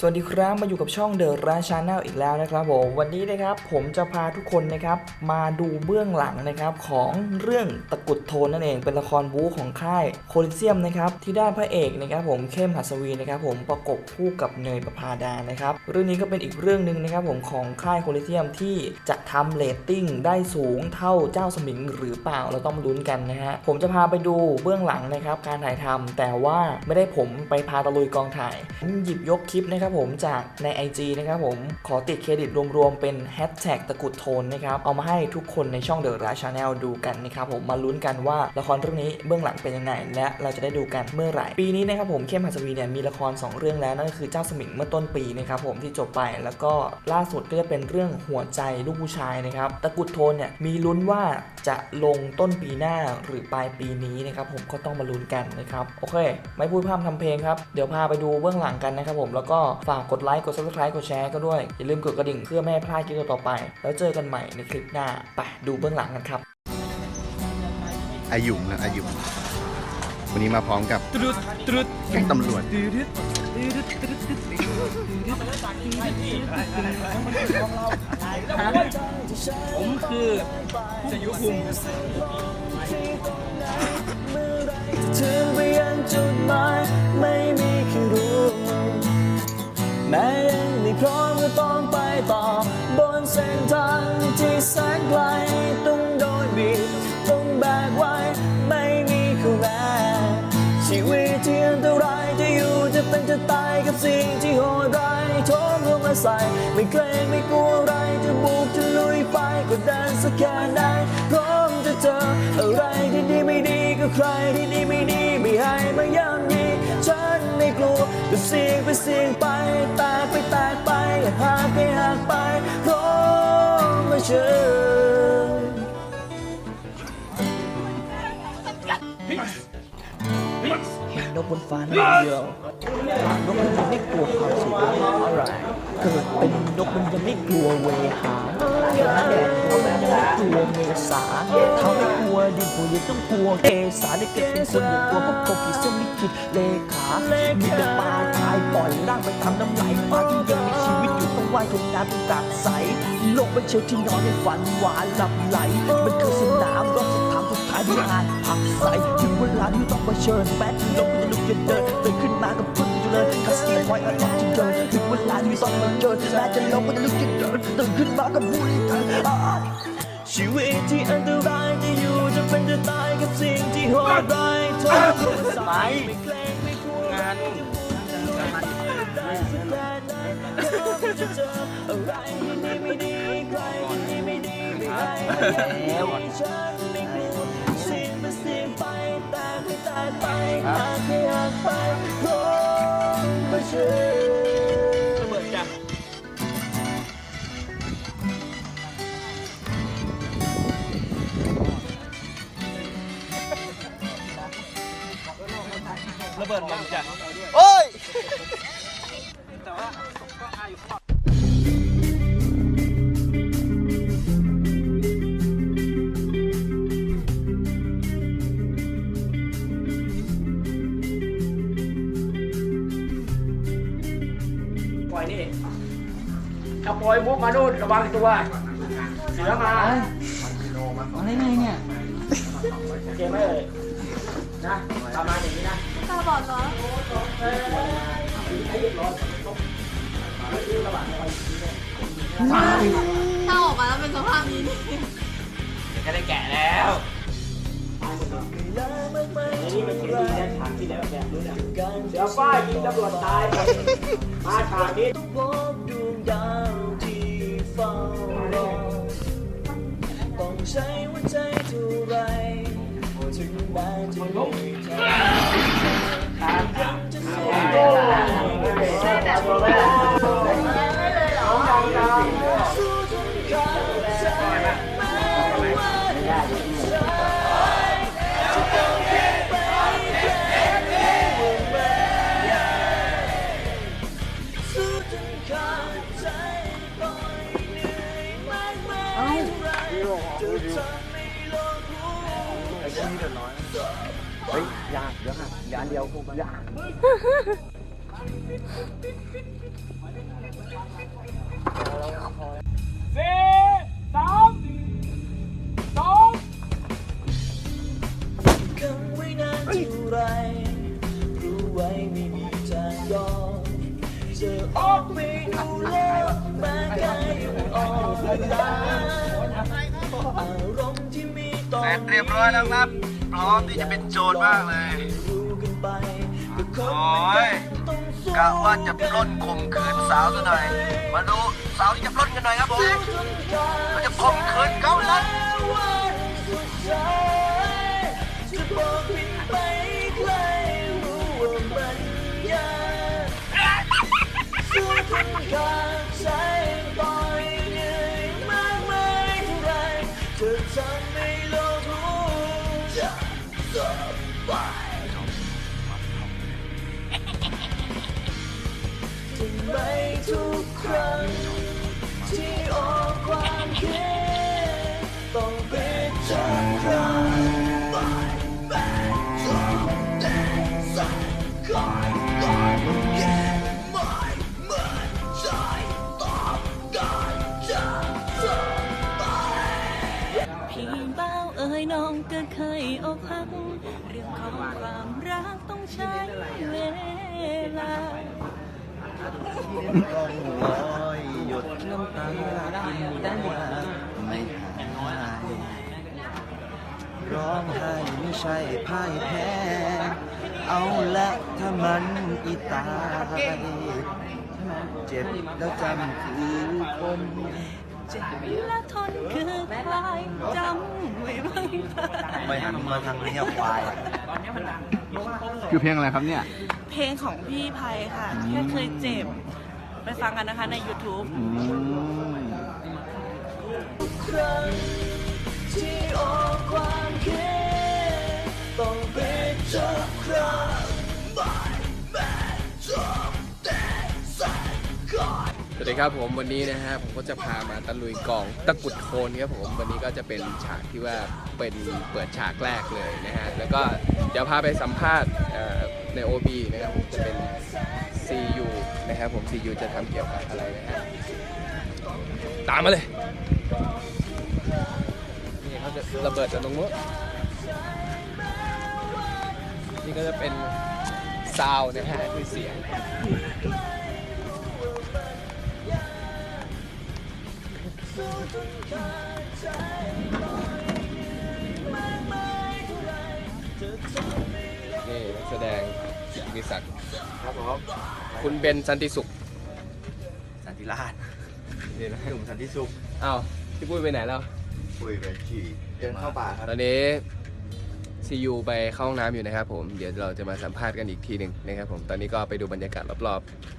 สวัสดีครับมาอยู่กับช่องเดอะราชาแนลอีกแล้วนะครับผมวันนี้นะครับผมจะพาทุกคนนะครับมาดูเบื้องหลังนะครับของเรื่องตะกุดโทนนั่นเองเป็นละครบู๊ของค่ายโคลิเซียมนะครับที่ได้พระเอกนะครับผมเข้มหัสวีนะครับผมประกบคู่กับเนยประภาดานะครับเรื่องนี้ก็เป็นอีกเรื่องหนึ่งนะครับผมของค่ายโคลิเซียมที่จะทำเรตติ้งได้สูงเท่าเจ้าสมิงหรือเปล่าเราต้องลุ้นกันนะฮะผมจะพาไปดูเบื้องหลังนะครับการถ่ายทำแต่ว่าไม่ได้ผมไปพาตะลุยกองถ่ายผมหยิบยกคลิปนะครับผมจากใน IG นะครับผมขอติดเครดิตรวมๆ เป็นแฮชแท็กตะกุดโทนนะครับเอามาให้ทุกคนในช่องเดอะราชาแนลดูกันนะครับผมมาลุ้นกันว่าละครเรื่องนี้เบื้องหลังเป็นยังไง และเราจะได้ดูกันเมื่อไหร่ ปีนี้นะครับผมเข้มหัสวีเนี่ยมีละคร 2 เรื่องแล้วนั่นก็คือเจ้าสมิงเมื่อต้นปีนะครับผมที่จบไปแล้วก็ล่าสุดก็จะเป็นเรื่องหัวใจลูกผู้ชายนะครับตะกุดโทนเนี่ยมีลุ้นว่าจะลงต้นปีหน้าหรือปลายปีนี้นะครับผมก็ต้องมาลุ้นกันนะครับโอเค ไม่พูดพร่ำทำเพลงครับเดี๋ยวพาไปดูเบื้องหลังกันนะครับผมแล้วก็ฝากกดไลค์ กด subscribe กดแชร์ก็ด้วย อย่าลืมกดกระดิ่งเพื่อไม่ให้พลาดคลิปต่อๆไป แล้วเจอกันใหม่ในคลิปหน้า ไปดูเบื้องหลังกันครับ อายุงนะอายุงวันนี้มาพร้อมกับตรุดตรุดแก๊งตำรวจ ตืดตืดตืดตืดผมคือสยุคุมถึงไปยังจุดหมายไม่มี โหดร้ายโทมลงมาใส่ไม่เกรงไม่กลัวอะไรจะบุกจะลุยไปกดดันสักแค่ไหนพร้อมจะเจออะไรที่ดีไม่ดีก็ใครที่ดีไม่ดีไม่ให้มาย่ำยีฉันไม่กลัวก็เสี่ยงไปเสี่ยงไปแตกไปแตกไปหากไปหากไปพร้อมมาเชิญเห็นนกบนฟ้านันเดียว นกมันยังไม่กลัวความสูงอะไรเกิดเป็นนกมันยังไม่กลัวเวหาเกิดแดดนกมันยังไม่กลัวเมษาเขาไม่กลัวดินหัวยังต้องกลัวเกษาได้เกิดเป็นคนอย่งกลัวพวกโคกิเส้นลิขิตเลขามีแต่ปลาตายปล่อยร่างไปทำน้ำไหลปลาที่ยังมีชีวิตอยู่ต้องว่ายจมน้ำเป็นกากใสโลกมันเชื่อที่นอนในฝันหวานหลับไหล มันคือสนามรบสถานสุดท้ายที่อาจผักใสถึงเวลาที่ต้องเผชิญแม้ที่ลมจะลุกจะเดินตื่นขึ้นมากับพึ่งจะ เลยคาสเตียนไว้อันต้องที่เดินถึงเวลาที่ต้องมาเจอแม้จะลมมันจะลุกจะเดินตื่นขึ้นมากับบุหรี่เธออ่าชีวิตที่อันตรายจะอยู่จะเป็นจะตายกับสิ่งที่โหดร้ายทนสายไม่เกรงไม่กลัวงานได้สักแค่ไหนจะเจออะไรที่ดีไม่ดีใครที่ดีไม่ดีไม่ให้แล้วฉันไม่ ระเบิดจ้ะระเบิดลงจ้ะ นี่ถ้าปล่อยมุกมานู่นระวังตัว เสือมาอะไรเนี่ยโอเคไหมเอ่ยนะประมาณอย่างนี้นะตาบอดเหรอถ้าออกมาแล้วเป็นสภาพนี้นี่จะได้แกะแล้วอันนี้เป็นสิ่งที่แดนฉากที่แล้วแบบรู้นะ เสือฝ้ายยิงตำรวจตายมาฉากนี้บอกดวงดาวที่เฝ้ารอต้องใช้หัวใจเท่าไรถึงแม้จะมีเธ สี่สามสองคำไว้นานเท่าไรรู้ไว้ไม่มีทางยอมจะออกไปดูโลกแม้กายอ่อนล้าอารมณ์ที่มีตอเสร็จเรียบร้อยแล้วครับ พร้อมที่จะเป็นโจรมากเลย โอ้ยกะว่าจะปล้นข่มขืนสาวซะหน่อย มาดูสาวที่จะปล้นกันหน่อยครับผมเราจะข่มขืนเขานั้นวั เบ้าเอ่ยน้องก็เคยอกหัก เรื่องของความรักต้องใช้เวลาต้องลอยหยดน้ำตากินได้ไม่หายร้องไห้ไม่ใช่พ่ายแพ้ เอาละถ้ามันอีตายเจ็บแล้วจำคือคม เจ็บและทนคือคลายจำไว้บ้างไม่หันมาทางนี้ควาย คือเพลงอะไรครับเนี่ย เพลงของพี่ไพค่ะ แค่เคยเจ็บ ไปฟังกันนะคะใน YouTube ครั้งที่ออกความคิดต้องเป็นจากครั้ง สวัสดีครับผมวันนี้นะฮะผมก็จะพามาตะลุยกองตะกรุดโคนครับผมวันนี้ก็จะเป็นฉากที่ว่าเป็นเปิดฉากแรกเลยนะฮะแล้วก็เดี๋ยวพาไปสัมภาษณ์เอ่อใน OB นะครับผมจะเป็น CU นะครับผม CU จะทำเกี่ยวกับอะไรนะฮะตามมาเลยนี่เขาจะระเบิดจากตรงนู้นนี่ก็จะเป็นซาวด์นะฮะคือเสียง นี่นักแสดงกิติศักดิ์ครับผมคุณเบนสันติสุขสันติราชนี่นะหนุ่มสันติสุขอ้าวพี่ปุ้ยไปไหนแล้วคุยไปขี่เดินเข้าป่าครับตอนนี้ซียูไปเข้าห้องน้ำอยู่นะครับผม เดี๋ยวเราจะมาสัมภาษณ์กันอีกทีหนึ่งนะครับผม ตอนนี้ก็ไปดูบรรยากาศรอบๆ